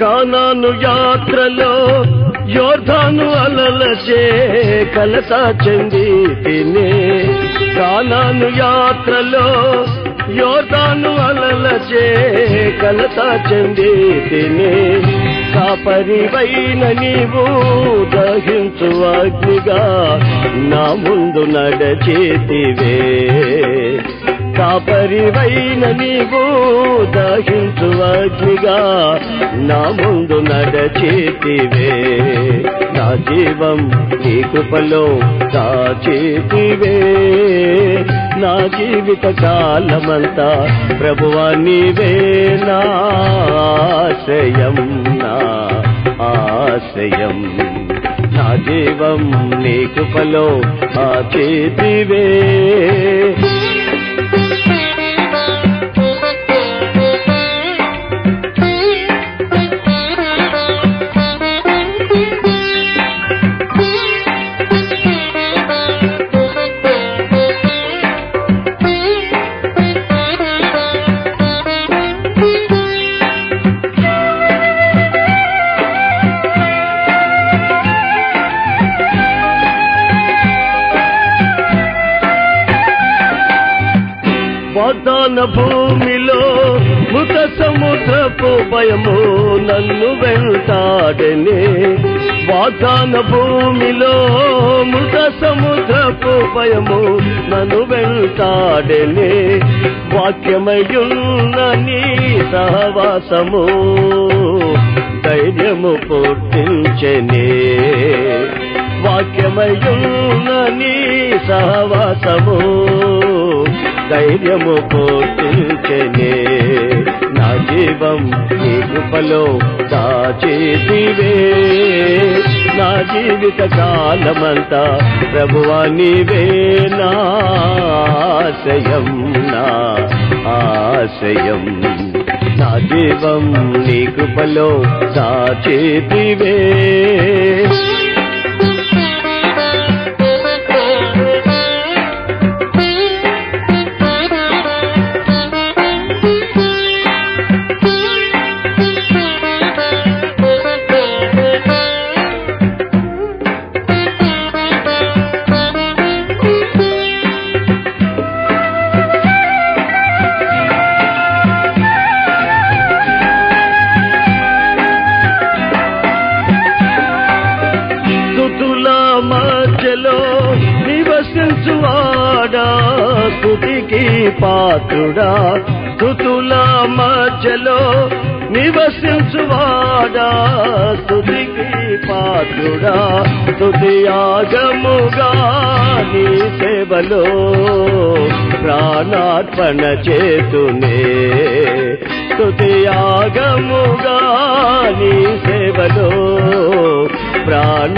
కానాను యాత్రలో యోధాను అలలచే కలత చెంది తినే. కానాను యాత్రలో యోధాను అలలచే కలత చెంది తినే. కాపరివైన నీవు దహించు అగ్నిగా నా ముందు నడచేతివే. కాపరివైన నీవు దహించు అగ్నిగా నా ముందు నడచేతివే. నా జీవం నీ కృపలో దాచేతివే. నా జీవిత కాలమంతా ప్రభువా నీవే. నా ఆశయం నా ఆశయం నా జీవం నీ కృపలో దాచేతివే. వాగ్దాన భూమిలో ముఖ సముద్రపు భయము నన్ను వెళ్తాడనే వాగ్దాన భూమిలో ముఖ సముద్రపు భయము నన్ను వెళ్తాడనే వాక్యమయున్న నీ సహవాసము ధైర్యము పుట్టించనే. వాక్యమయున్న నీ సహవాసము ధైర్యము పోషించనే నా జీవం నీ కృపలో దాచేదివే నా జీవిత కాలమంతా ప్రభువా నీవే నా ఆశయం నా ఆశయం. నా జీవం నీ కృపలో దాచేదివే స్థుతికి పాత్రుడా. స్థుతుల మధ్యలో నివసించువాడా. స్థుతికి పాత్రుడా. స్థుతి ఆగముగా నీ సేవలో ప్రాణార్పణ చేతునే. స్థుతి ఆగముగా నీ సేవలో ప్రాణ